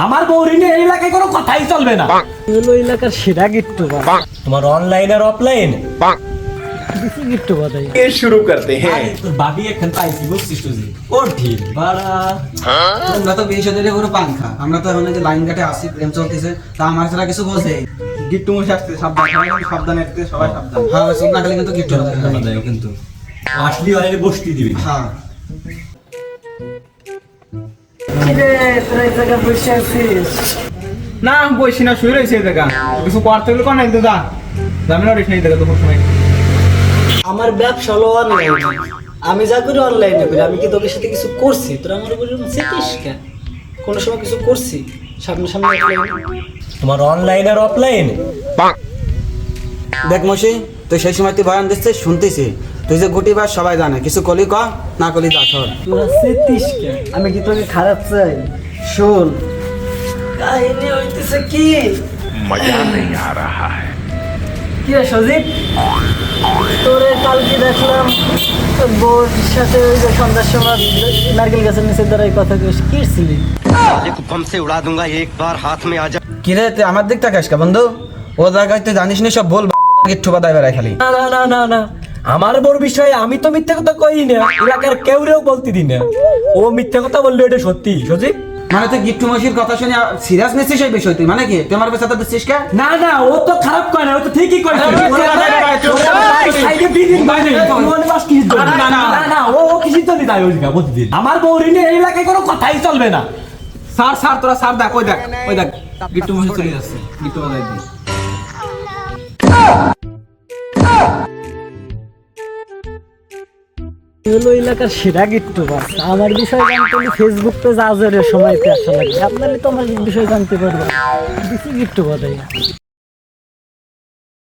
আমার বউ ঋণে এই এলাকায় কোনো কথাই চলবে না। এলো এলাকার সেরা গিট্টু তোমার অনলাইন আর অফলাইন গিট্টু বাদাই এ শুরু করতে হ্যাঁ। ভাবি এখন তাই কি বুঝছিস তুই ও ঠিক বাড়া। হ্যাঁ? তোমরা তো বেশ সাদের কোনো পাঙ্খা আমরা তো এখন যে লাইন কাটে আসি প্রেম চলতেছে তা আমার ছাড়া কিছু বোঝে? গিট্টু মশা আসতে সাবধান সাবধান আসতে সবাই সাবধান। হ্যাঁ সব কাটলে কিন্তু গিট্টু বাদাই কিন্তু। আসলি অনেক বসতি দিবি। হ্যাঁ। বসে না বসি না শুয়ে রয়েছে এই জায়গা। কিছু করতে হলে কোন একদম যা। যাবে না রেস নেই জায়গা তো সময়। আমার ব্যবসা হলো অনলাইনে আমি যা করি অনলাইনে করি। আমি কি তোদের সাথে কিছু করছি? তোরা আমার উপরে কেন? কোনো সময় কিছু করছি? সামনে সামনে তোমার অনলাইন আর অফলাইন দেখ মশি তুই সেই সময় তুই বয়ান দিচ্ছিস শুনতেছি তুই যে গুটি বাস সবাই জানে কিছু কলি ক না কলি তা সর তোরা সেতিস আমি কি তোকে খারাপ চাই? শুন। কাহিনী হইতেছে কি? মজা নেই আ হ্যায় কি রে সজিত তোরে কালকে দেখলাম বউর সাথে ওই যে সন্ধ্যার সময় নারকেল গাছের নিচে কথা কি ছিলি? একবার হাত কি রে আমার দিকটা তাকাস কা বন্ধু? ও জায়গায় তুই জানিস না সব বলব না না না না। আমার বড় বিষয়ে আমি তো মিথ্যা কথা কই না এলাকার কেউ রেও বলতে দিই না। ও মিথ্যা কথা বলল এটা সত্যি সজীব? মানে তুই গিট্টু মশির কথা শুনে সিরিয়াস নিচ্ছিস সেই বিষয় তুই মানে কি? তুই আমার পেছাতে দিচ্ছিস কে? না না ও তো খারাপ কয় না ও তো ঠিকই কয় আমার নিয়ে এই এলাকায় কোনো কথাই চলবে না। স্যার স্যার তোরা স্যার দেখ ওই দেখ ওই দেখ। গিট্টু মশা চলে যাচ্ছে গিট্টু বাজাই হলো এলাকার সেরা গিট্টু বাস আমার বিষয় জানতে হলে ফেসবুক পেজ আজের সময়তে আসা লাগবে। আপনারা তো আমার বিষয় জানতে পারবেন। গিট্টু বাদাই